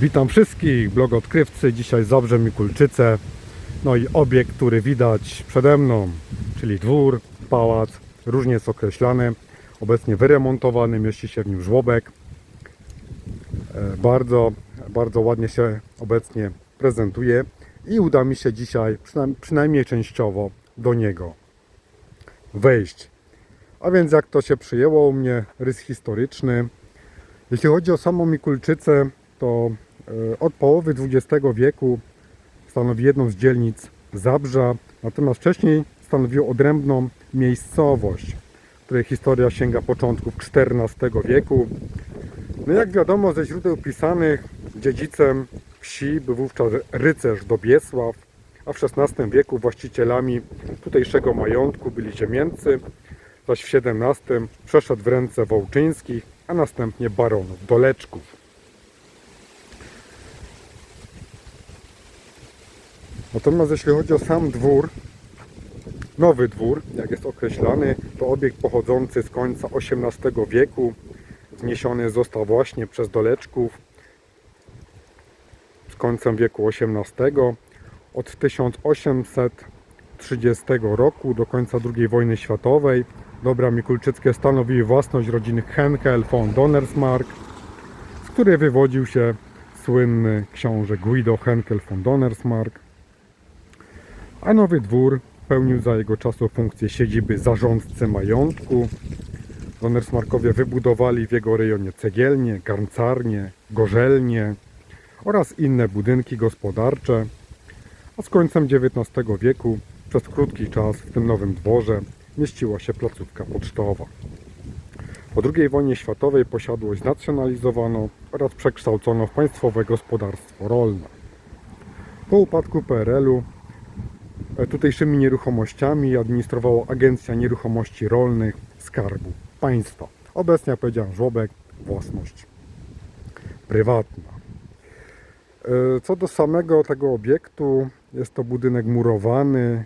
Witam wszystkich, blog odkrywcy. Dzisiaj Zabrze mi Kulczyce. No i obiekt, który widać przede mną, czyli dwór, pałac, różnie jest określany. Obecnie wyremontowany, mieści się w nim żłobek. E, Bardzo, bardzo ładnie się obecnie prezentuje i uda mi się dzisiaj, przynajmniej, częściowo, do niego wejść. A więc jak to się przyjęło u mnie, rys historyczny. Jeśli chodzi o samą Mikulczycę, to od połowy XX wieku stanowi jedną z dzielnic Zabrza, natomiast wcześniej stanowiło odrębną miejscowość, której historia sięga początków XIV wieku. No jak wiadomo ze źródeł pisanych, dziedzicem wsi był wówczas rycerz Dobiesław, a w XVI wieku właścicielami tutejszego majątku byli ziemięcy, zaś w XVII przeszedł w ręce Wołczyńskich, a następnie baronów Doleczków. Natomiast jeśli chodzi o sam dwór, nowy dwór, jak jest określany, to obiekt pochodzący z końca XVIII wieku, wzniesiony został właśnie przez Doleczków z końcem wieku XVIII. Od 1830 roku do końca II wojny światowej dobra mikulczyckie stanowiły własność rodziny Henkel von Donnersmarck, z której wywodził się słynny książę Guido Henkel von Donnersmarck a nowy dwór pełnił za jego czasów funkcję siedziby zarządcy majątku. Donnersmarkowie wybudowali w jego rejonie cegielnie, garncarnie, gorzelnie oraz inne budynki gospodarcze, a z końcem XIX wieku przez krótki czas w tym nowym dworze mieściła się placówka pocztowa. Po II wojnie światowej posiadłość znacjonalizowano oraz przekształcono w państwowe gospodarstwo rolne. Po upadku PRL-u tutejszymi nieruchomościami administrowała Agencja Nieruchomości Rolnych Skarbu Państwa. Obecnie, jak powiedziałem, żłobek, własność prywatna. E, Co do samego tego obiektu, jest to budynek murowany,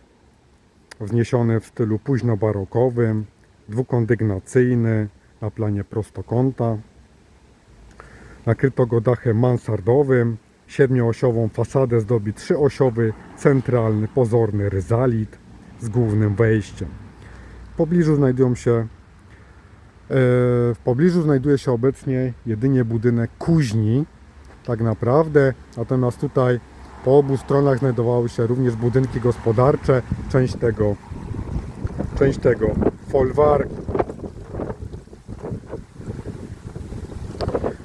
wzniesiony w stylu późno-barokowym, dwukondygnacyjny na planie prostokąta. Nakryto go dachem mansardowym, Siedmioosiową fasadę zdobi trzyosiowy, centralny, pozorny ryzalit z głównym wejściem. W pobliżu znajdują się e, w pobliżu znajduje się obecnie jedynie budynek kuźni, tak naprawdę. Natomiast tutaj po obu stronach znajdowały się również budynki gospodarcze, część tego, część tego folwarku.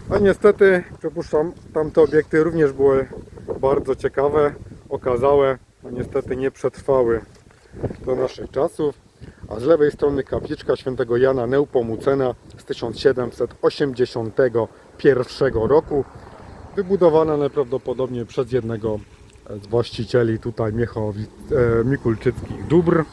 A niestety, przypuszczam, tamte obiekty również były bardzo ciekawe, okazałe, a niestety nie przetrwały do naszych czasów. A z lewej strony kapliczka świętego Jana Neupomucena z 1781 roku, wybudowana najprawdopodobniej przez jednego z właścicieli tutaj e, Mikulczyckich dóbr.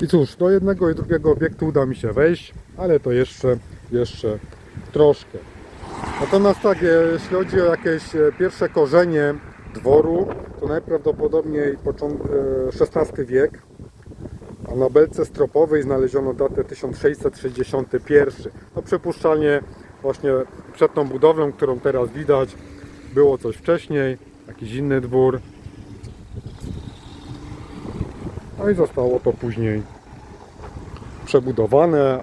I cóż, do jednego i drugiego obiektu uda mi się wejść, ale to jeszcze, jeszcze troszkę. Natomiast tak, e, jeśli chodzi o jakieś e, pierwsze korzenie dworu, to najprawdopodobniej począt- e, XVI wiek, a na belce stropowej znaleziono datę 1661. No przypuszczalnie właśnie przed tą budowlą, którą teraz widać, było coś wcześniej, jakiś inny dwór. No i zostało to później przebudowane,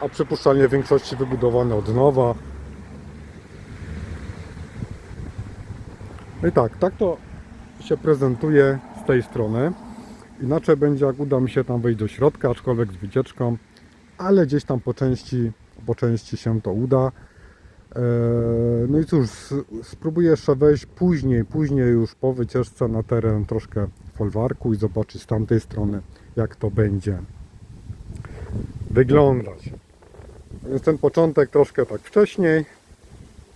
a przypuszczalnie w większości wybudowane od nowa. No i tak, tak to się prezentuje z tej strony. Inaczej będzie jak uda mi się tam wejść do środka, aczkolwiek z wycieczką, ale gdzieś tam po części, po części się to uda. Eee, No i cóż, spróbuję jeszcze wejść później, później już po wycieczce na teren troszkę folwarku i zobaczyć z tamtej strony jak to będzie wyglądać. Więc ten początek troszkę tak wcześniej,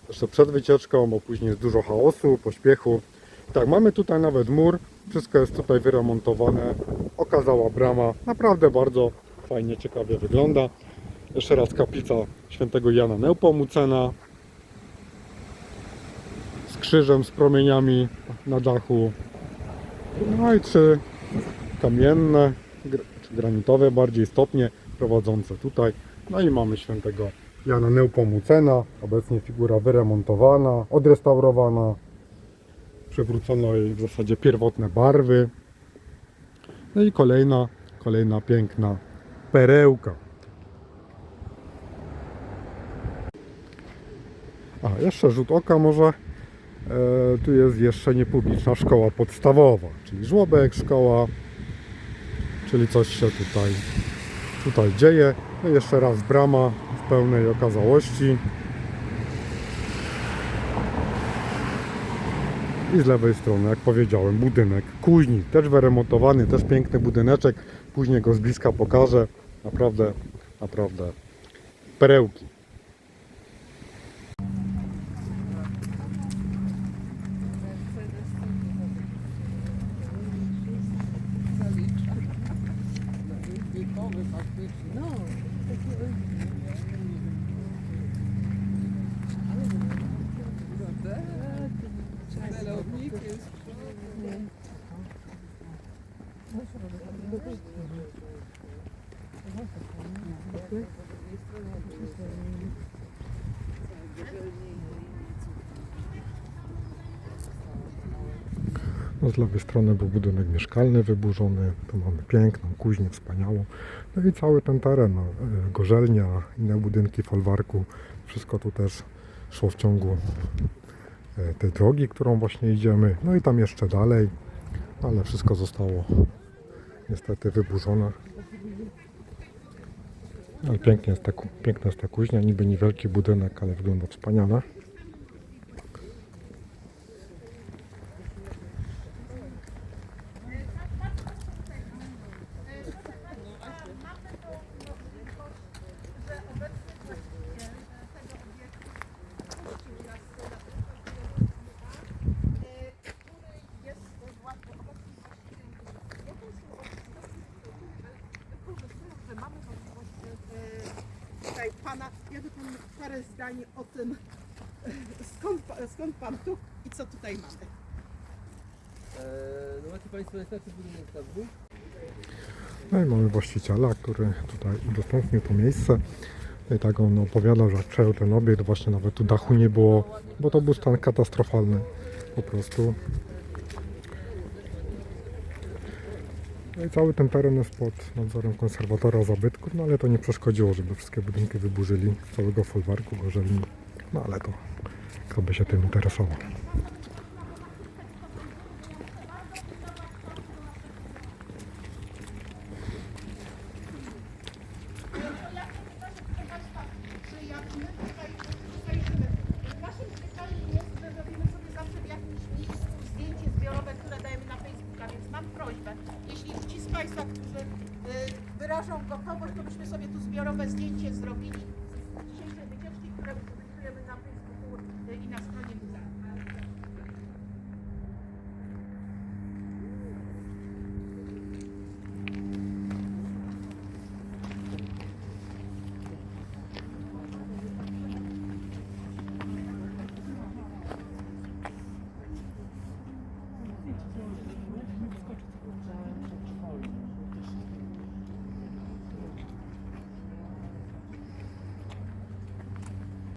jeszcze przed wycieczką, bo później jest dużo chaosu, pośpiechu. Tak, mamy tutaj nawet mur, wszystko jest tutaj wyremontowane, okazała brama, naprawdę bardzo fajnie, ciekawie wygląda. Jeszcze raz kaplica świętego Jana Neupomucena z krzyżem, z promieniami na dachu. No i trzy kamienne, czy granitowe bardziej stopnie prowadzące tutaj. No i mamy świętego Jana Neopomucena. Obecnie figura wyremontowana, odrestaurowana. Przywrócono jej w zasadzie pierwotne barwy. No i kolejna, kolejna piękna perełka. A, jeszcze rzut oka może. E, tu jest jeszcze niepubliczna szkoła podstawowa, czyli żłobek, szkoła, czyli coś się tutaj, tutaj dzieje. No jeszcze raz brama w pełnej okazałości. I z lewej strony, jak powiedziałem, budynek kuźni, też wyremontowany, też piękny budyneczek. Później go z bliska pokażę. Naprawdę, naprawdę perełki. No z lewej strony był budynek mieszkalny wyburzony. Tu mamy piękną kuźnię, wspaniałą. No i cały ten teren, no, e, gorzelnia, inne budynki folwarku. Wszystko tu też szło w ciągu e, tej drogi, którą właśnie idziemy. No i tam jeszcze dalej, ale wszystko zostało niestety wyburzone. Ale jest ta, piękna jest ta kuźnia, niby niewielki budynek, ale wygląda wspaniale. Pana, ja by pan parę zdań o tym, e, skąd, skąd pan tu i co tutaj mamy. Eee, No macie Państwo niestety budynek na dwóch. No i mamy właściciela, który tutaj udostępnił to miejsce. No I tak on opowiadał, że przejął ten obiekt, właśnie nawet tu dachu nie było, bo to był stan katastrofalny po prostu. No i cały ten teren jest pod nadzorem konserwatora zabytków, no ale to nie przeszkodziło, żeby wszystkie budynki wyburzyli, całego folwarku, gorzelni. No ale to kto by się tym interesował. Czy jak my tutaj, tutaj żyjemy, naszym zwyczajem jest, że robimy sobie zawsze w jakimś miejscu zdjęcie zbiorowe, które dajemy na Facebooka, więc mam prośbę, jeśli ci z Państwa, którzy y, wyrażą gotowość, to byśmy sobie tu zbiorowe zdjęcie zrobili z dzisiejszej wycieczki, które publikujemy na Facebooku y, i na stronie muzeum.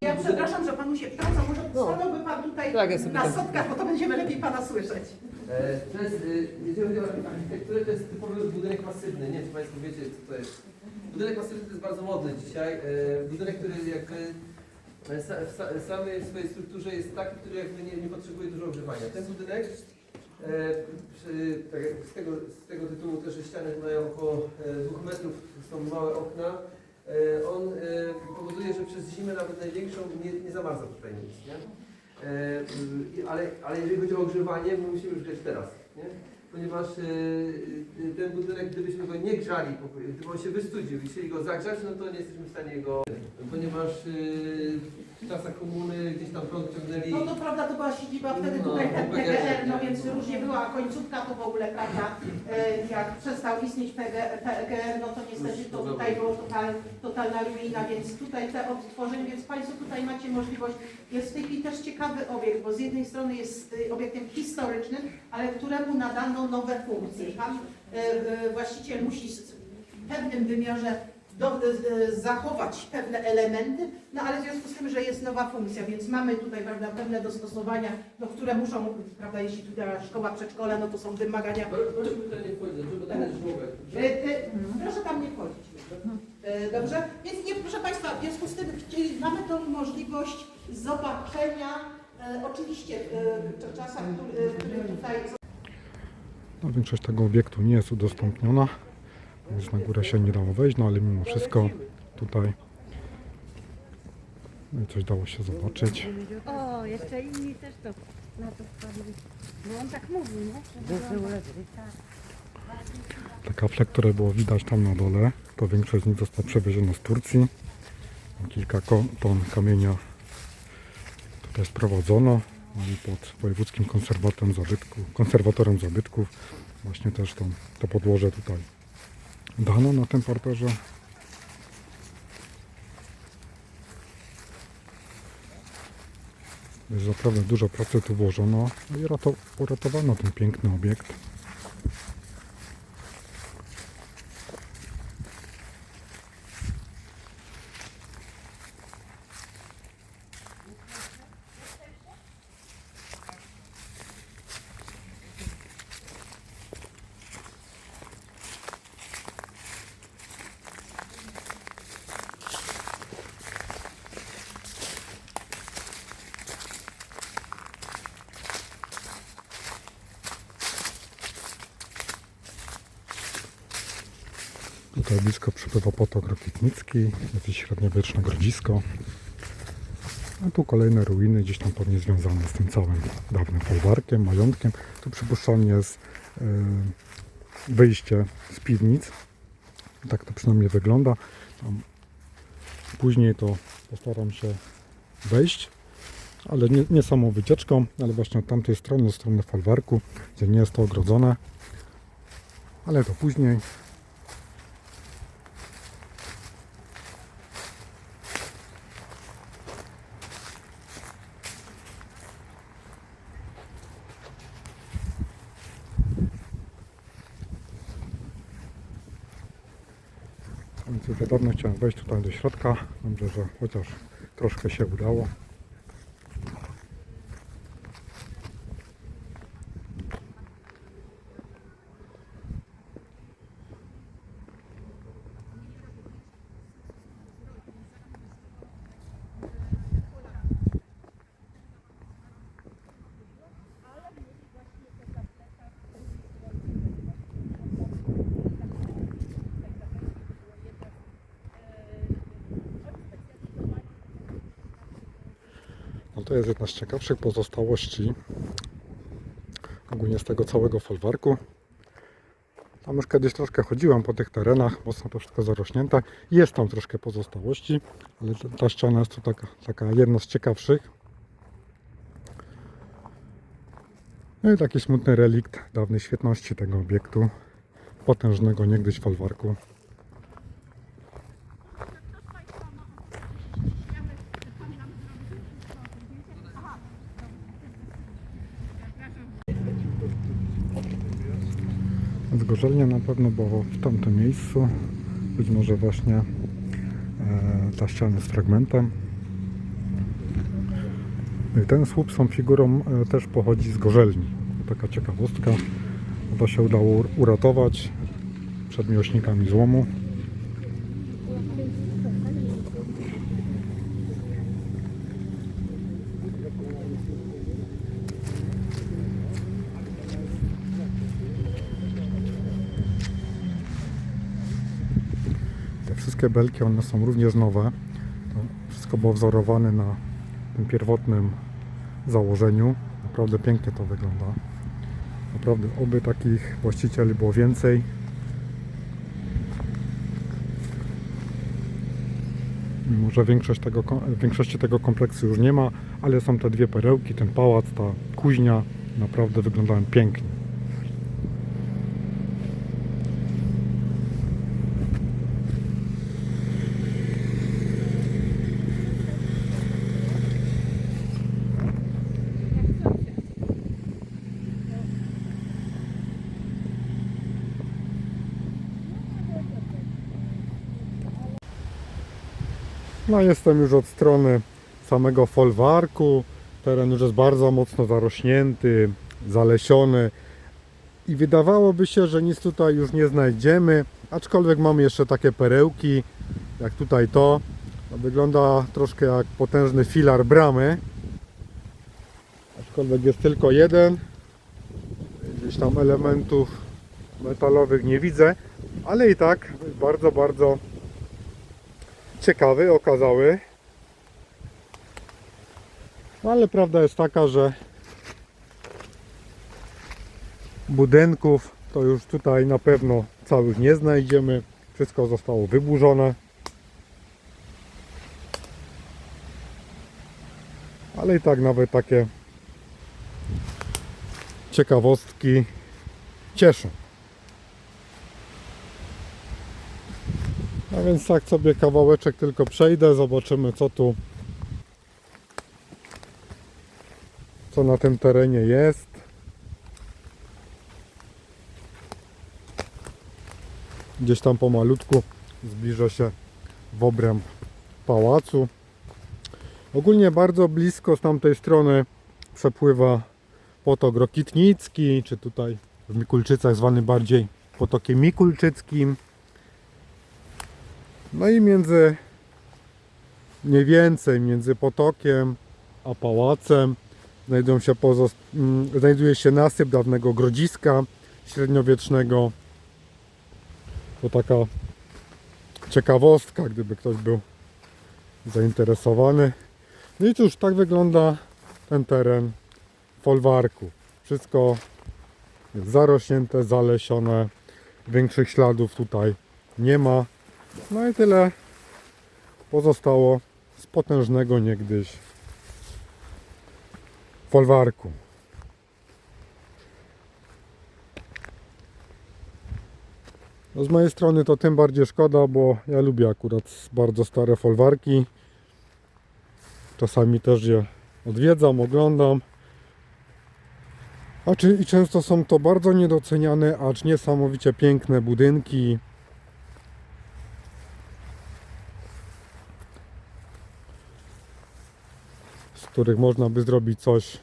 Ja przepraszam, że panu się wtrącam, może stanąłby pan tutaj Tak, ja sobie na tam- sotkach, bo to będziemy lepiej pana słyszeć. Eee, To jest, y, jeżeli chodzi o architekturę, to jest typowy budynek masywny. Nie wiem, czy Państwo wiecie, co to jest. Budynek masywny to jest bardzo modny dzisiaj. Eee, Budynek, który jakby e, sa- w sa- samej swojej strukturze jest taki, który jakby nie, nie potrzebuje dużo ogrzewania. Ten budynek, e, przy, tak jak z, tego, z tego tytułu też że ściany mają około e, dwóch metrów, są małe okna. E, On e, powoduje, że przez zimę nawet największą nie, nie zamarza tutaj nic. Nie? E, ale, ale jeżeli chodzi o ogrzewanie, my musimy już grzać teraz, nie? Ponieważ e, y, ten budynek, gdybyśmy go nie grzali, gdyby on się wystudził i chcieli go zagrzać, no to nie jesteśmy w stanie go, ponieważ y, w czasach komuny gdzieś tam prąd ciągnęli. No to prawda, to była siedziba wtedy No, tutaj ten PGR, PGR, no nie? więc różnie była, końcówka to w ogóle prawda, e, jak przestał istnieć PGR, PGR no to niestety to tutaj było total, totalna ruina, więc tutaj te odtworzenie, więc Państwo tutaj macie możliwość, jest w tej chwili też ciekawy obiekt, bo z jednej strony jest y, obiektem historycznym, ale któremu nadano nowe funkcje. Pan e, e, właściciel musi w pewnym wymiarze do, e, zachować pewne elementy, no ale w związku z tym, że jest nowa funkcja, więc mamy tutaj prawda, pewne dostosowania, no, które muszą, prawda, jeśli tutaj szkoła, przedszkole, no to są wymagania. Proszę tutaj nie wchodzić, żeby te, proszę tam nie wchodzić. Dobrze? Więc nie, proszę Państwa, w związku z tym mamy tą możliwość zobaczenia, oczywiście w czasach, który tutaj No, większość tego obiektu nie jest udostępniona, więc na górę się nie dało wejść, no ale mimo wszystko tutaj coś dało się zobaczyć. O, jeszcze inni też to na to wpadli. Bo on tak mówił, nie? Tak. Te kafle, które było widać tam na dole, to większość z nich została przewieziona z Turcji. Kilka ton kamienia tutaj sprowadzono no pod wojewódzkim konserwatorem zabytków, konserwatorem zabytków właśnie też to, podłoże tutaj dano na tym parterze. Jest naprawdę dużo pracy tu włożono no i rato, uratowano ten piękny obiekt. Tutaj blisko przypływa potok Rokietnicki, jakieś średniowieczne grodzisko. A tu kolejne ruiny, gdzieś tam pewnie związane z tym całym dawnym folwarkiem, majątkiem. Tu przypuszczalnie jest e, wyjście z piwnic. Tak to przynajmniej wygląda. Później to postaram się wejść, ale nie, nie samą wycieczką, ale właśnie od tamtej strony, od strony folwarku, gdzie nie jest to ogrodzone. Ale to później. Chciałem wejść tutaj do środka. Dobrze, że chociaż troszkę się udało. To jest jedna z ciekawszych pozostałości ogólnie z tego całego folwarku. Tam już kiedyś troszkę chodziłem po tych terenach, mocno to wszystko zarośnięte. Jest tam troszkę pozostałości, ale ta, ściana jest tu taka, taka jedna z ciekawszych. No i taki smutny relikt dawnej świetności tego obiektu, potężnego niegdyś folwarku. Zgorzelnie na pewno było w tamtym miejscu. Być może właśnie e, ta ściana z fragmentem. I ten słup z tą figurą e, też pochodzi z gorzelni. Taka ciekawostka. To się udało ur- uratować przed miłośnikami złomu. Te wszystkie belki, one są również nowe. To wszystko było wzorowane na tym pierwotnym założeniu. Naprawdę pięknie to wygląda. Naprawdę oby takich właścicieli było więcej. Mimo, że większość tego, większości tego kompleksu już nie ma, ale są te dwie perełki, ten pałac, ta kuźnia, naprawdę wyglądają pięknie. No jestem już od strony samego folwarku. Teren już jest bardzo mocno zarośnięty, zalesiony. I wydawałoby się, że nic tutaj już nie znajdziemy. Aczkolwiek mamy jeszcze takie perełki, jak tutaj to. to wygląda troszkę jak potężny filar bramy. Aczkolwiek jest tylko jeden. Gdzieś tam elementów metalowych nie widzę. Ale i tak bardzo, bardzo ciekawy, okazały. No ale prawda jest taka, że budynków to już tutaj na pewno całych nie znajdziemy. Wszystko zostało wyburzone. Ale i tak nawet takie ciekawostki cieszą. Więc tak sobie kawałeczek tylko przejdę, zobaczymy co tu co na tym terenie jest. Gdzieś tam pomalutku zbliża się w obręb pałacu. Ogólnie bardzo blisko z tamtej strony przepływa potok Rokitnicki, czy tutaj w Mikulczycach zwany bardziej potokiem Mikulczyckim. No i między mniej więcej między potokiem a pałacem znajdują się mm, znajduje się nasyp dawnego grodziska średniowiecznego. To taka ciekawostka, gdyby ktoś był zainteresowany. No i cóż, tak wygląda ten teren folwarku. Wszystko jest zarośnięte, zalesione. Większych śladów tutaj nie ma. No i tyle pozostało z potężnego niegdyś folwarku. No z mojej strony to tym bardziej szkoda, bo ja lubię akurat bardzo stare folwarki. Czasami też je odwiedzam, oglądam. A czy, I często są to bardzo niedoceniane, acz niesamowicie piękne budynki. Których można by zrobić coś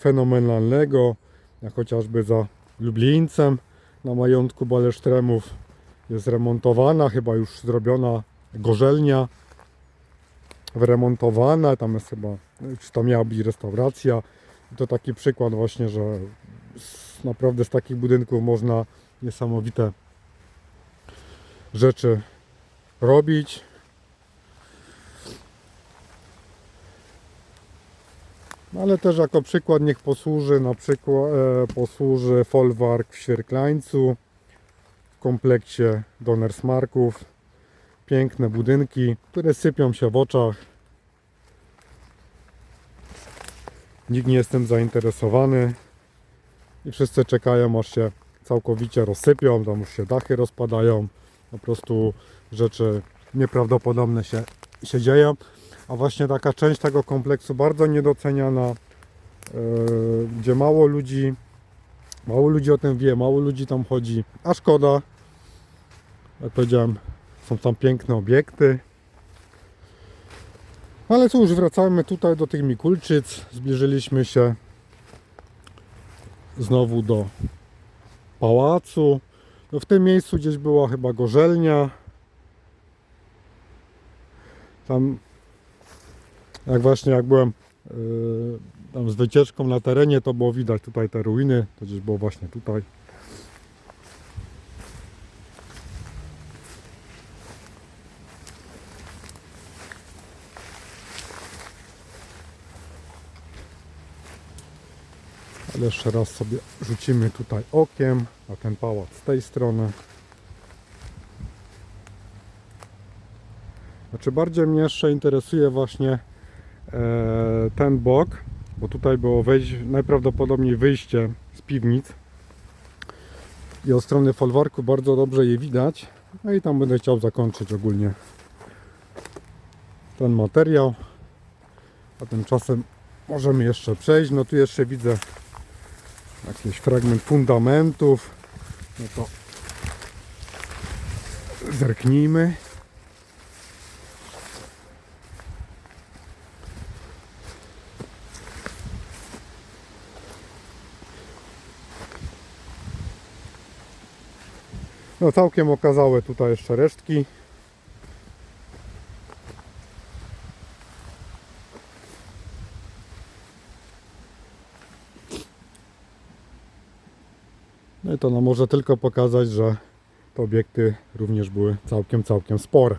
fenomenalnego, jak chociażby za Lublińcem na majątku Balesztremów jest remontowana, chyba już zrobiona gorzelnia wyremontowana, tam jest chyba, czy tam miała być restauracja. I to taki przykład właśnie, że z, naprawdę z takich budynków można niesamowite rzeczy robić. Ale też jako przykład niech posłuży na przykład e, posłuży folwark w Świerklańcu w kompleksie Donnersmarków. Piękne budynki, które sypią się w oczach. Nikt nie jest tym zainteresowany i wszyscy czekają aż się całkowicie rozsypią, tam już się dachy rozpadają. Po prostu rzeczy nieprawdopodobne się, się dzieją. A właśnie taka część tego kompleksu bardzo niedoceniana, e, gdzie mało ludzi, mało ludzi o tym wie, mało ludzi tam chodzi, a szkoda. Jak powiedziałem, są tam piękne obiekty. Ale cóż, wracamy tutaj do tych Mikulczyc. Zbliżyliśmy się znowu do pałacu. No w tym miejscu gdzieś była chyba gorzelnia. Tam jak właśnie jak byłem yy, tam z wycieczką na terenie, to było widać tutaj te ruiny, to gdzieś było właśnie tutaj. Ale jeszcze raz sobie rzucimy tutaj okiem na ten pałac z tej strony. Znaczy bardziej mnie jeszcze interesuje właśnie ten bok, bo tutaj było wejść, najprawdopodobniej wyjście z piwnic i od strony folwarku bardzo dobrze je widać. No i tam będę chciał zakończyć ogólnie ten materiał. A tymczasem możemy jeszcze przejść. No tu jeszcze widzę jakiś fragment fundamentów. No to zerknijmy. No całkiem okazałe tutaj jeszcze resztki. No i to no może tylko pokazać, że te obiekty również były całkiem, całkiem spore.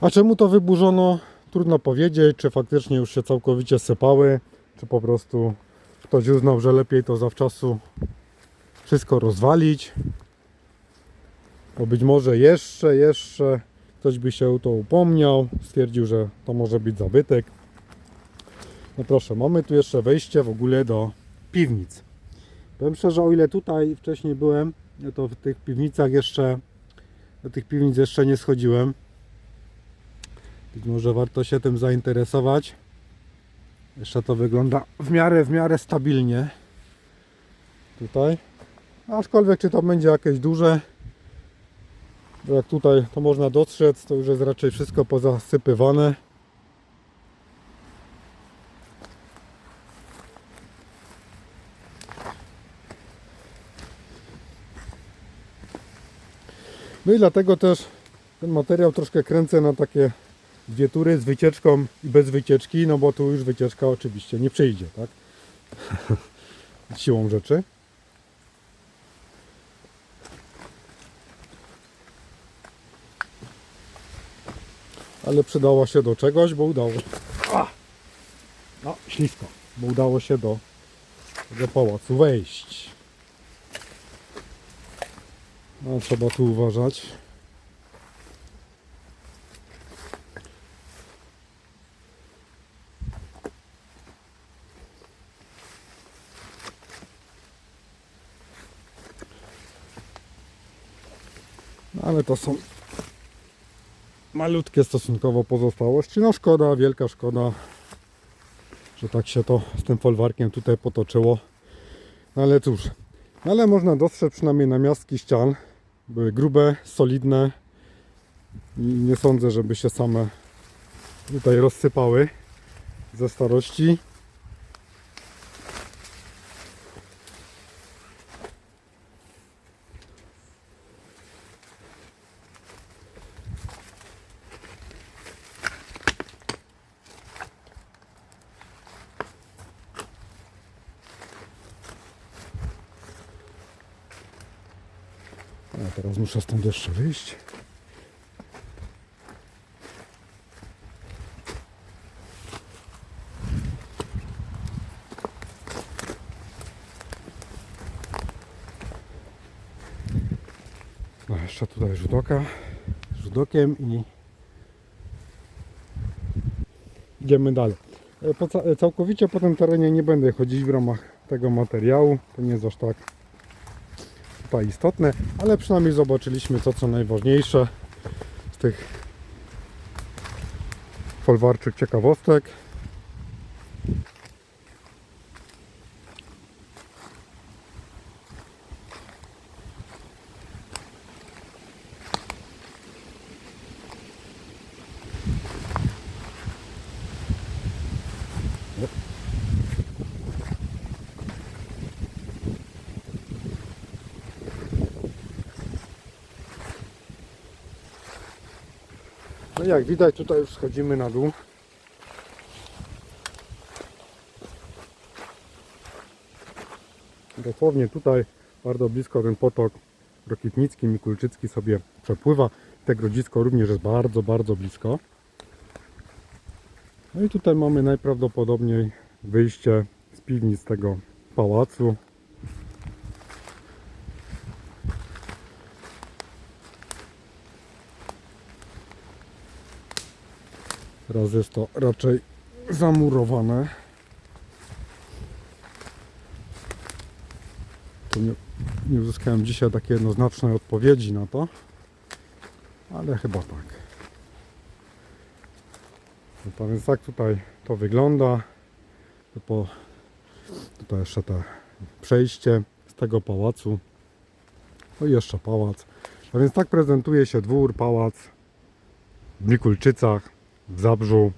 A czemu to wyburzono? Trudno powiedzieć, czy faktycznie już się całkowicie sypały, czy po prostu ktoś uznał, że lepiej to zawczasu wszystko rozwalić. Bo być może jeszcze, jeszcze ktoś by się to upomniał, stwierdził, że to może być zabytek. No proszę, mamy tu jeszcze wejście w ogóle do piwnic. Powiem szczerze, o ile tutaj wcześniej byłem, to w tych piwnicach jeszcze, do tych piwnic jeszcze nie schodziłem. Być może warto się tym zainteresować. Jeszcze to wygląda w miarę, w miarę stabilnie. Tutaj. Aczkolwiek czy to będzie jakieś duże, jak tutaj to można dostrzec, to już jest raczej wszystko pozasypywane. No i dlatego też ten materiał troszkę kręcę na takie dwie tury z wycieczką i bez wycieczki, no bo tu już wycieczka oczywiście nie przyjdzie, tak? Siłą rzeczy. Ale przydała się do czegoś, bo udało się. No, ślisko, bo udało się do tego pałacu wejść. No, trzeba tu uważać. No, ale to są malutkie stosunkowo pozostałości. No szkoda, wielka szkoda, że tak się to z tym folwarkiem tutaj potoczyło. No ale cóż, no ale można dostrzec przynajmniej namiastki ścian. Były grube, solidne i nie sądzę, żeby się same tutaj rozsypały ze starości. A teraz muszę stąd jeszcze wyjść. No jeszcze tutaj rzut oka. Rzut okiem i idziemy dalej. E, Po, e, całkowicie po tym terenie nie będę chodzić w ramach tego materiału. To nie jest aż tak tutaj istotne, ale przynajmniej zobaczyliśmy to, co najważniejsze z tych folwarczych ciekawostek. No jak widać tutaj już schodzimy na dół. Dosłownie tutaj bardzo blisko ten potok Rokitnicki, Mikulczycki sobie przepływa. Te grodzisko również jest bardzo, bardzo blisko. No i tutaj mamy najprawdopodobniej wyjście z piwnic tego pałacu. Teraz jest to raczej zamurowane. Tu nie, nie uzyskałem dzisiaj takiej jednoznacznej odpowiedzi na to, ale chyba tak. No to więc tak tutaj to wygląda. To po, tutaj jeszcze te przejście z tego pałacu. No i jeszcze pałac. A więc tak prezentuje się dwór, pałac w Mikulczycach w Zabrzu.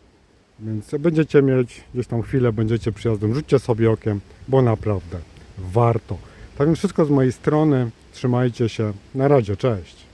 Więc będziecie mieć gdzieś tam chwilę, będziecie przyjazdem, rzućcie sobie okiem, bo naprawdę warto. Tak więc wszystko z mojej strony. Trzymajcie się. Na razie, cześć.